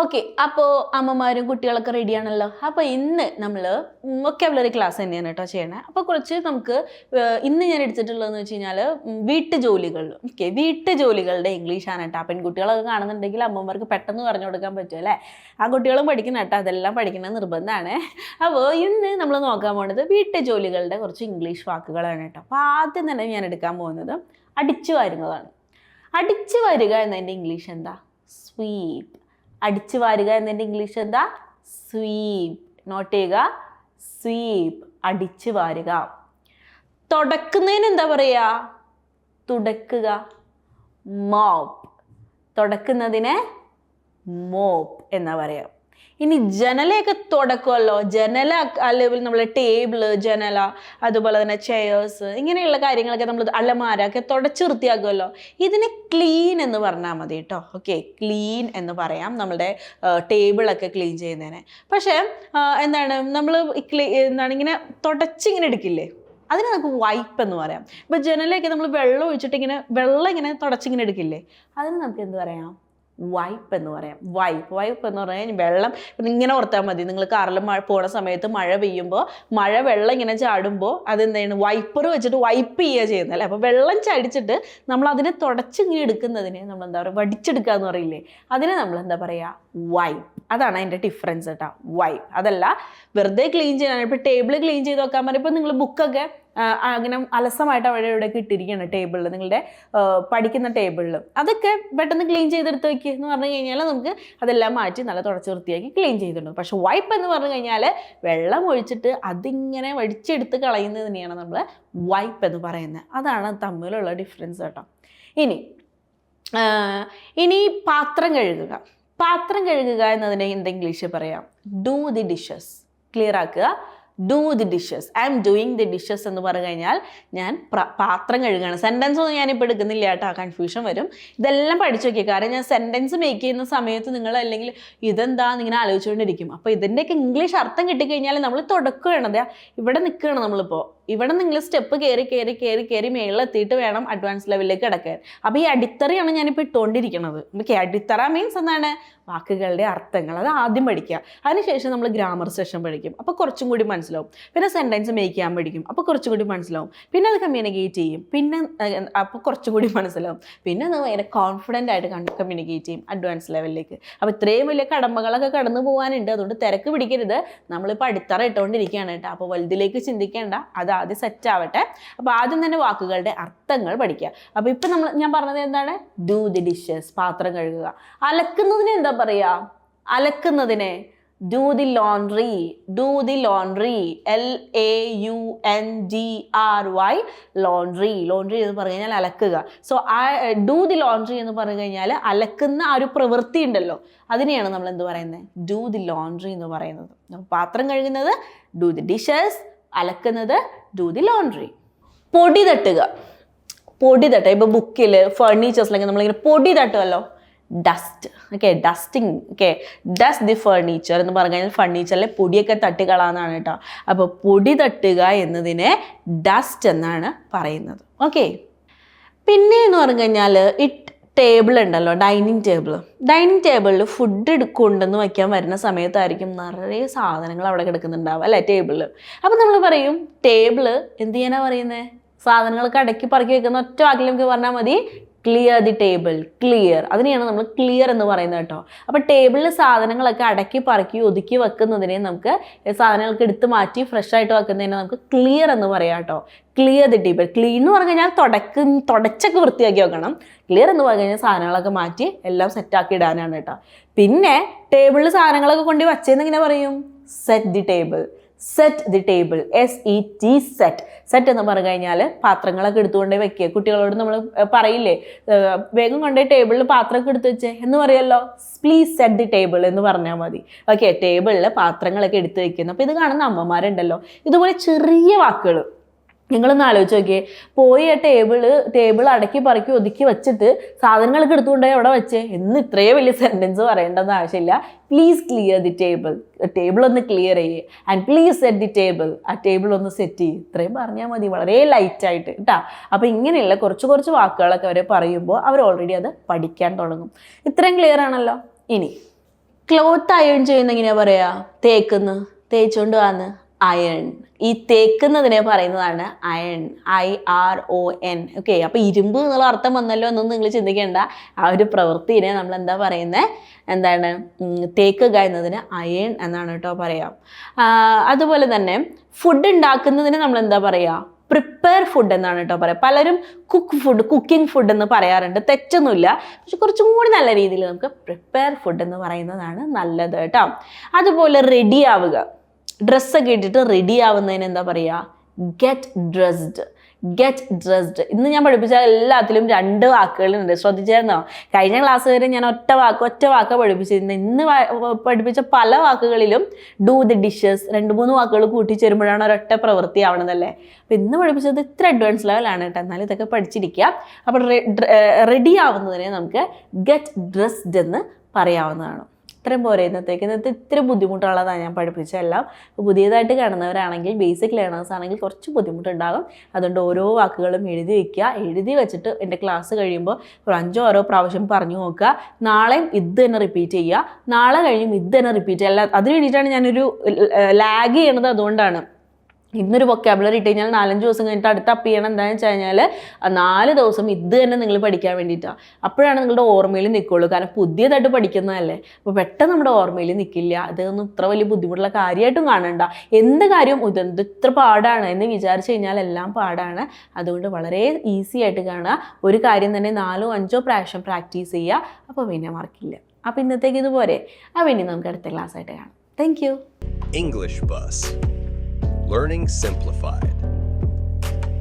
Okay അപ്പോൾ അമ്മമാരും കുട്ടികളൊക്കെ റെഡിയാണല്ലോ അപ്പോൾ ഇന്ന് നമ്മൾ വൊക്കാബുലറി ക്ലാസ് തന്നെയാണ് കേട്ടോ ചെയ്യണേ. അപ്പോൾ കുറച്ച് നമുക്ക് ഇന്ന് ഞാൻ എടുത്തിട്ടുള്ളതെന്ന് വെച്ച് കഴിഞ്ഞാൽ വീട്ടു ജോലികൾ ഓക്കെ വീട്ടു ജോലികളുടെ ഇംഗ്ലീഷാണ് കേട്ടോ പെൺകുട്ടികളൊക്കെ കാണുന്നുണ്ടെങ്കിൽ അമ്മമാർക്ക് പെട്ടെന്ന് പറഞ്ഞു കൊടുക്കാൻ പറ്റും അല്ലേ? ആ കുട്ടികളും പഠിക്കണം കേട്ടോ അതെല്ലാം പഠിക്കണം നിർബന്ധമാണ്. അപ്പോൾ ഇന്ന് നമ്മൾ നോക്കാൻ പോകുന്നത് വീട്ടു ജോലികളുടെ കുറച്ച് ഇംഗ്ലീഷ് വാക്കുകളാണ് കേട്ടോ അപ്പോൾ ആദ്യം തന്നെ ഞാൻ എടുക്കാൻ പോകുന്നത് അടിച്ചു വരുന്നതാണ്. അടിച്ചു വരിക എന്നതിന്റെ ഇംഗ്ലീഷ് എന്താ? സ്വീപ്പ് അടിച്ചു വാരുക എന്നതിന്റെ ഇംഗ്ലീഷ് എന്താ? സ്വീപ്. നോട്ട് ചെയ്യുക. സ്വീപ്. അടിച്ചു വാരുക. തുടക്കുന്നതിന് എന്താ പറയുക തുടക്കുക. മോപ്പ് തുടക്കുന്നതിന് മോപ്പ് എന്നാ പറയാം. ഇനി ജനലയൊക്കെ തുടക്കുമല്ലോ ജനല അല്ലെങ്കിൽ നമ്മൾ ടേബിൾ ജനല അതുപോലെ തന്നെ ചെയേഴ്സ് ഇങ്ങനെയുള്ള കാര്യങ്ങളൊക്കെ നമ്മൾ അലമാര ഒക്കെ തുടച്ച് വൃത്തിയാക്കുമല്ലോ ഇതിനെ ക്ലീൻ എന്ന് പറഞ്ഞാൽ മതി കേട്ടോ ഓക്കെ ക്ലീൻ എന്ന് പറയാം നമ്മുടെ ടേബിളൊക്കെ ക്ലീൻ ചെയ്യുന്നതിന്. പക്ഷേ എന്താണ് നമ്മൾ ക്ലീ എന്താണ് ഇങ്ങനെ തുടച്ചിങ്ങനെ എടുക്കില്ലേ? അതിന് നമുക്ക് വൈപ്പ് എന്ന് പറയാം. ഇപ്പം ജനലൊക്കെ നമ്മൾ വെള്ളം ഒഴിച്ചിട്ട് ഇങ്ങനെ വെള്ളം ഇങ്ങനെ തുടച്ചിങ്ങനെ എടുക്കില്ലേ? അതിന് നമുക്ക് എന്ത് പറയാം? വൈപ്പ് എന്ന് പറയാം. വൈപ്പ്. വൈപ്പ് എന്ന് പറഞ്ഞാൽ വെള്ളം ഇങ്ങനെ ഓർത്താൽ മതി. നിങ്ങൾ കാറിൽ മഴ പോണ സമയത്ത് മഴ പെയ്യുമ്പോൾ മഴ വെള്ളം ഇങ്ങനെ ചാടുമ്പോൾ അതെന്താണ്? വൈപ്പർ വെച്ചിട്ട് വൈപ്പ് ചെയ്യുക ചെയ്യുന്നത് അപ്പോൾ വെള്ളം ചടിച്ചിട്ട് നമ്മൾ അതിനെ തുടച്ചിങ്ങനെ എടുക്കുന്നതിനെ നമ്മൾ എന്താ പറയുക വടിച്ചെടുക്കുക എന്ന് പറയില്ലേ? അതിനെ നമ്മൾ എന്താ പറയുക വൈപ്പ്. അതാണ് അതിന്റെ ഡിഫറൻസ് കേട്ടോ വൈപ്പ്. അതല്ല വെറുതെ ക്ലീൻ ചെയ്യാനാണ് ഇപ്പോൾ ടേബിൾ ക്ലീൻ ചെയ്ത് നോക്കാൻ പറയുമ്പോൾ നിങ്ങൾ ബുക്കൊക്കെ അങ്ങനെ അലസമായിട്ട് അവിടെ ഇവിടെയൊക്കെ ഇട്ടിരിക്കുകയാണ് ടേബിളിൽ നിങ്ങളുടെ പഠിക്കുന്ന ടേബിളിൽ. അതൊക്കെ പെട്ടെന്ന് ക്ലീൻ ചെയ്തെടുത്ത് വയ്ക്കുക എന്ന് പറഞ്ഞു കഴിഞ്ഞാൽ നമുക്ക് അതെല്ലാം മാറ്റി നല്ല തുടച്ച് വൃത്തിയാക്കി ക്ലീൻ ചെയ്തിട്ടുണ്ട് പക്ഷേ വൈപ്പ് എന്ന് പറഞ്ഞു കഴിഞ്ഞാൽ വെള്ളം ഒഴിച്ചിട്ട് അതിങ്ങനെ വടിച്ചെടുത്ത് കളയുന്നതിനെയാണ് നമ്മൾ വൈപ്പ് എന്ന് പറയുന്നത്. അതാണ് തമ്മിലുള്ള ഡിഫറൻസ് കേട്ടോ. ഇനി ഇനി പാത്രം കഴുകുക. പാത്രം കഴുകുക എന്നതിനെ എന്ത് ഇംഗ്ലീഷിൽ പറയാം? ഡൂ ദി ഡിഷസ് ക്ലിയർ ആക്കുക. Do the dishes I'm doing the dishes എന്ന് പറഞ്ഞു കഴിഞ്ഞാൽ ഞാൻ പാത്രം കഴുകുകയാണ്. സെന്റൻസ് ഒന്നും ഞാനിപ്പോൾ എടുക്കുന്നില്ല കേട്ടോ. കൺഫ്യൂഷൻ വരും. ഇതെല്ലാം പഠിച്ചു നോക്കിയ കാരണം ഞാൻ സെന്റൻസ് മേക്ക് ചെയ്യുന്ന സമയത്ത് നിങ്ങൾ അല്ലെങ്കിൽ ഇതെന്താന്ന് ഇങ്ങനെ ആലോചിച്ചുകൊണ്ടിരിക്കും. അപ്പോൾ ഇതിന്റെയൊക്കെ ഇംഗ്ലീഷ് അർത്ഥം കിട്ടിക്കഴിഞ്ഞാൽ നമ്മൾ തുടക്കുകയാണ്. ദേ ഇവിടെ നിൽക്കുകയാണ് നമ്മളിപ്പോൾ ഇവിടെ നിങ്ങൾ സ്റ്റെപ്പ് കയറി കയറി കയറി കയറി മേളിലെത്തിയിട്ട് വേണം അഡ്വാൻസ് ലെവലിലേക്ക് കിടക്കാൻ. അപ്പോൾ ഈ അടിത്തറയാണ് ഞാനിപ്പോൾ ഇട്ടുകൊണ്ടിരിക്കുന്നത് ഓക്കെ അടിത്തറ മീൻസ് എന്താണ്? വാക്കുകളുടെ അർത്ഥങ്ങൾ. അത് ആദ്യം പഠിക്കുക. അതിനുശേഷം നമ്മൾ ഗ്രാമർ സെഷൻ പഠിക്കും. അപ്പോൾ കുറച്ചും കൂടി മനസ്സിലാവും. പിന്നെ സെന്റൻസ് മേക്ക് ചെയ്യാൻ പഠിക്കും. അപ്പോൾ കുറച്ചും കൂടി മനസ്സിലാവും. പിന്നെ അത് കമ്മ്യൂണിക്കേറ്റ് ചെയ്യും. പിന്നെ അപ്പോൾ കുറച്ചും കൂടി മനസ്സിലാവും. പിന്നെ അത് ഭയങ്കര കോൺഫിഡന്റ് ആയിട്ട് കമ്മ്യൂണിക്കേറ്റ് ചെയ്യും അഡ്വാൻസ് ലെവലിലേക്ക് അപ്പോൾ ഇത്രയും വലിയ കടമ്പകളൊക്കെ കടന്നു പോകാനുണ്ട്. അതുകൊണ്ട് തിരക്ക് പിടിക്കരുത്. നമ്മളിപ്പോൾ അടിത്തറ ഇട്ടുകൊണ്ടിരിക്കുകയാണ് കേട്ടോ. അപ്പോൾ വലുതിലേക്ക് ചിന്തിക്കേണ്ട. അത് ആദ്യം സെറ്റ് ആവട്ടെ. അപ്പോൾ ആദ്യം തന്നെ വാക്കുകളുടെ അർത്ഥങ്ങൾ പഠിക്കുക. അപ്പോൾ ഇപ്പം നമ്മൾ ഞാൻ പറഞ്ഞത് എന്താണ്? ഡൂ ദി ഡിഷസ് പാത്രം കഴുകുക. അലക്കുന്നതിന് എന്താ പറയുക അലക്കുന്നതിനെ do the laundry do the laundry L A U N D R Y laundry laundry എന്ന് പറഞ്ഞു കഴിഞ്ഞാൽ അലക്കുക. സോ ആ ഡൂ ദി ലോണ്ട്രി എന്ന് പറഞ്ഞു കഴിഞ്ഞാൽ അലക്കുന്ന ആ ഒരു പ്രവൃത്തി ഉണ്ടല്ലോ. അതിനെയാണ് നമ്മൾ എന്ത് പറയുന്നത്? ഡൂ ദി ലോണ്ട്രി എന്ന് പറയുന്നത്. പാത്രം കഴുകുന്നത് ഡൂ ദി ഡിഷസ് അലക്കുന്നത് ഡൂ ദി ലോണ്ട്രി പൊടി തട്ടുക. പൊടി തട്ടുക. ഇപ്പോൾ ബുക്കിൽ ഫർണിച്ചേഴ്സിലൊക്കെ നമ്മളിങ്ങനെ പൊടി തട്ടുമല്ലോ dust okay dusting okay dust the furniture എന്ന് പറഞ്ഞു കഴിഞ്ഞാൽ ഫർണിച്ചറിലെ പൊടിയൊക്കെ തട്ടുകളാന്നാണ് കേട്ടോ. അപ്പോൾ പൊടി തട്ടുക എന്നതിനെ ഡസ്റ്റ് എന്നാണ് പറയുന്നത്. ഓക്കെ പിന്നെ എന്ന് പറഞ്ഞു കഴിഞ്ഞാൽ ഇട്ട് ടേബിൾ ഉണ്ടല്ലോ ഡൈനിങ് ടേബിൾ ഡൈനിങ് ടേബിളിൽ ഫുഡ് കൊണ്ടുവന്ന് വയ്ക്കാൻ വരുന്ന സമയത്തായിരിക്കും നിറയെ സാധനങ്ങൾ അവിടെ കിടക്കുന്നുണ്ടാവുക അല്ലേ ടേബിളിൽ അപ്പം നമ്മൾ പറയും ടേബിൾ എന്ത് ചെയ്യാനാണ് പറയുന്നത് സാധനങ്ങളൊക്കെ അടക്കി പറക്കി വെക്കുന്ന ഒറ്റ വാക്കിൽ നമുക്ക് പറഞ്ഞാൽ മതി ക്ലിയർ ദി ടേബിൾ ക്ലിയർ അതിനെയാണ് നമ്മൾ ക്ലിയർ എന്ന് പറയുന്നത് കേട്ടോ. അപ്പോൾ ടേബിളിൽ സാധനങ്ങളൊക്കെ അടക്കി പറക്കി ഒതുക്കി വെക്കുന്നതിനെ നമുക്ക് സാധനങ്ങൾക്ക് എടുത്ത് മാറ്റി ഫ്രഷ് ആയിട്ട് വെക്കുന്നതിനെ നമുക്ക് ക്ലിയർ എന്ന് പറയാം കേട്ടോ. ക്ലിയർ ദി ടേബിൾ ക്ലീൻ എന്ന് പറഞ്ഞു കഴിഞ്ഞാൽ തുടക്ക തുടച്ചൊക്കെ വൃത്തിയാക്കി വെക്കണം. ക്ലിയർ എന്ന് പറഞ്ഞു കഴിഞ്ഞാൽ സാധനങ്ങളൊക്കെ മാറ്റി എല്ലാം സെറ്റാക്കി ഇടാനാണ് കേട്ടോ. പിന്നെ ടേബിളിൽ സാധനങ്ങളൊക്കെ കൊണ്ട് വച്ചതെന്ന് ഇങ്ങനെ പറയും? Set the table set the table S E T set set എന്ന് പറഞ്ഞു കഴിഞ്ഞാൽ പാത്രങ്ങളൊക്കെ എടുത്തുകൊണ്ട് വെക്കുക. കുട്ടികളോട് നമ്മൾ പറയില്ലേ വേഗം കൊണ്ടുപോയി ടേബിളിൽ പാത്രമൊക്കെ എടുത്ത് വെച്ചേ എന്ന് പറയല്ലോ. പ്ലീസ് സെറ്റ് ദി ടേബിൾ എന്ന് പറഞ്ഞാൽ മതി. ഓക്കെ ടേബിളിൽ പാത്രങ്ങളൊക്കെ എടുത്ത് വെക്കുന്നു. അപ്പോൾ ഇത് കാണുന്ന അമ്മമാരുണ്ടല്ലോ. ഇതുപോലെ ചെറിയ വാക്കുകൾ നിങ്ങളൊന്ന് ആലോചിച്ച് നോക്കിയേ. പോയി ആ ടേബിൾ ടേബിൾ അടക്കി പറക്കി ഒതുക്കി വെച്ചിട്ട് സാധനങ്ങളൊക്കെ എടുത്തുകൊണ്ടേ അവിടെ വെച്ചേ. എന്ന് ഇത്രയും വലിയ സെന്റൻസ് പറയേണ്ടെന്ന് ആവശ്യമില്ല. Please clear the table table ഒന്ന് ക്ലിയർ ചെയ്യേ. And please set the table ആ ടേബിൾ ഒന്ന് സെറ്റ് ചെയ്യും. ഇത്രയും പറഞ്ഞാൽ മതി. വളരെ ലൈറ്റായിട്ട് കേട്ടോ അപ്പോൾ ഇങ്ങനെയുള്ള കുറച്ച് കുറച്ച് വാക്കുകളൊക്കെ അവർ പറയുമ്പോൾ അവർ ഓൾറെഡി അത് പഠിക്കാൻ തുടങ്ങും. ഇത്രയും ക്ലിയർ ആണല്ലോ. ഇനി. ക്ലോത്ത് അയൺ ചെയ്യുന്ന എങ്ങനെയാ പറയാ? തേക്കുന്നു. തേച്ചുകൊണ്ട് വന്ന്. അയൺ ഈ തേക്കുന്നതിനെ പറയുന്നതാണ് iron I R O N okay അപ്പോൾ ഇരുമ്പ് എന്നുള്ള അർത്ഥം വന്നല്ലോ എന്നൊന്നും നിങ്ങൾ ചിന്തിക്കേണ്ട. ആ ഒരു പ്രവൃത്തിനെ നമ്മൾ എന്താ പറയുന്നത് എന്താണ്? തേക്കുക എന്നതിന് അയൺ എന്നാണ് കേട്ടോ പറയാം. അതുപോലെ തന്നെ ഫുഡ് ഉണ്ടാക്കുന്നതിന് നമ്മൾ എന്താ പറയുക പ്രിപ്പയർ ഫുഡ് എന്നാണ് കേട്ടോ പറയുക പലരും കുക്ക് ഫുഡ് കുക്കിംഗ് ഫുഡ് എന്ന് പറയാറുണ്ട്. തെറ്റൊന്നുമില്ല. പക്ഷെ കുറച്ചും കൂടി നല്ല രീതിയിൽ നമുക്ക് പ്രിപ്പയർ ഫുഡ് എന്ന് പറയുന്നതാണ് നല്ലത് കേട്ടോ. അതുപോലെ റെഡി ആവുക. ഡ്രസ്സൊക്കെ ഇട്ടിട്ട് റെഡി ആവുന്നതിന് എന്താ പറയുക ഗെറ്റ് ഡ്രസ്ഡ് ഗെറ്റ് ഡ്രസ്ഡ് ഇന്ന് ഞാൻ പഠിപ്പിച്ച എല്ലാത്തിലും രണ്ട് വാക്കുകളുണ്ട്. ശ്രദ്ധിച്ചായിരുന്നോ? കഴിഞ്ഞ ക്ലാസ് വരെ ഞാൻ ഒറ്റ വാക്ക് ഒറ്റ വാക്ക് പഠിപ്പിച്ചിരുന്നത്. ഇന്ന് പഠിപ്പിച്ച പല വാക്കുകളിലും ഡൂ ദി ഡിഷസ് രണ്ട് മൂന്ന് വാക്കുകൾ കൂട്ടിച്ചേരുമ്പോഴാണ് ഒരൊറ്റ പ്രവൃത്തി ആവണതല്ലേ? അപ്പം ഇന്ന് പഠിപ്പിച്ചത് ഇത്ര അഡ്വാൻസ് ലെവലാണ് കേട്ടോ. എന്നാലും ഇതൊക്കെ പഠിച്ചിരിക്കുക അപ്പോൾ റെഡി ആവുന്നതിനെ നമുക്ക് ഗെറ്റ് ഡ്രസ്ഡ് എന്ന് പറയാവുന്നതാണ്. ഇത്രയും പോരെ ഇന്നത്തേക്ക്. ഇന്നത്തെ ഇത്തിരി ബുദ്ധിമുട്ടുള്ളതാണ് ഞാൻ പഠിപ്പിച്ചതെല്ലാം പുതിയതായിട്ട് കാണുന്നവരാണെങ്കിൽ ബേസിക് ലേണേഴ്സ് ആണെങ്കിൽ കുറച്ച് ബുദ്ധിമുട്ടുണ്ടാകും. അതുകൊണ്ട് ഓരോ വാക്കുകളും എഴുതി വയ്ക്കുക എഴുതി വെച്ചിട്ട് എന്റെ ക്ലാസ് കഴിയുമ്പോൾ ഒരു അഞ്ചോ ആറോ പ്രാവശ്യം പറഞ്ഞു നോക്കുക. നാളെയും ഇത് തന്നെ റിപ്പീറ്റ് ചെയ്യുക. നാളെ കഴിയും ഇത് തന്നെ റിപ്പീറ്റ് ചെയ്യുക. അല്ല അതിന് വേണ്ടിയിട്ടാണ് ഞാനൊരു ലാഗ് ചെയ്യണത് അതുകൊണ്ടാണ്. ഇന്നൊരു വൊക്കാബുലറി ഇട്ട് കഴിഞ്ഞാൽ നാലഞ്ച് ദിവസം കഴിഞ്ഞിട്ട് അടുത്ത അപ്പ് ചെയ്യണം. എന്താണെന്ന് വെച്ച് കഴിഞ്ഞാൽ നാല് ദിവസം ഇത് തന്നെ നിങ്ങൾ പഠിക്കാൻ വേണ്ടിയിട്ടാണ് അപ്പോഴാണ് നിങ്ങളുടെ ഓർമ്മയിൽ നിൽക്കുള്ളൂ കാരണം പുതിയതായിട്ട് പഠിക്കുന്നതല്ലേ? അപ്പോൾ പെട്ടെന്ന് നമ്മുടെ ഓർമ്മയിൽ നിൽക്കില്ല അതൊന്നും ഇത്ര വലിയ ബുദ്ധിമുട്ടുള്ള കാര്യമായിട്ടും കാണണ്ട. എന്ത് കാര്യവും ഇതെന്ത് ഇത്ര പാടാണ് എന്ന് വിചാരിച്ചു കഴിഞ്ഞാൽ എല്ലാം പാടാണ്. അതുകൊണ്ട് വളരെ ഈസി ആയിട്ട് കാണുക. ഒരു കാര്യം തന്നെ നാലോ അഞ്ചോ പ്രാവശ്യം പ്രാക്ടീസ് ചെയ്യുക. അപ്പോൾ പിന്നെ മാർക്കില്ല അപ്പോൾ ഇന്നത്തേക്ക് ഇതുപോലെ. അപ്പോൾ ഇനി നമുക്ക് അടുത്ത ക്ലാസ് ആയിട്ട് കാണാം. Thank you English Bus. Learning Simplified.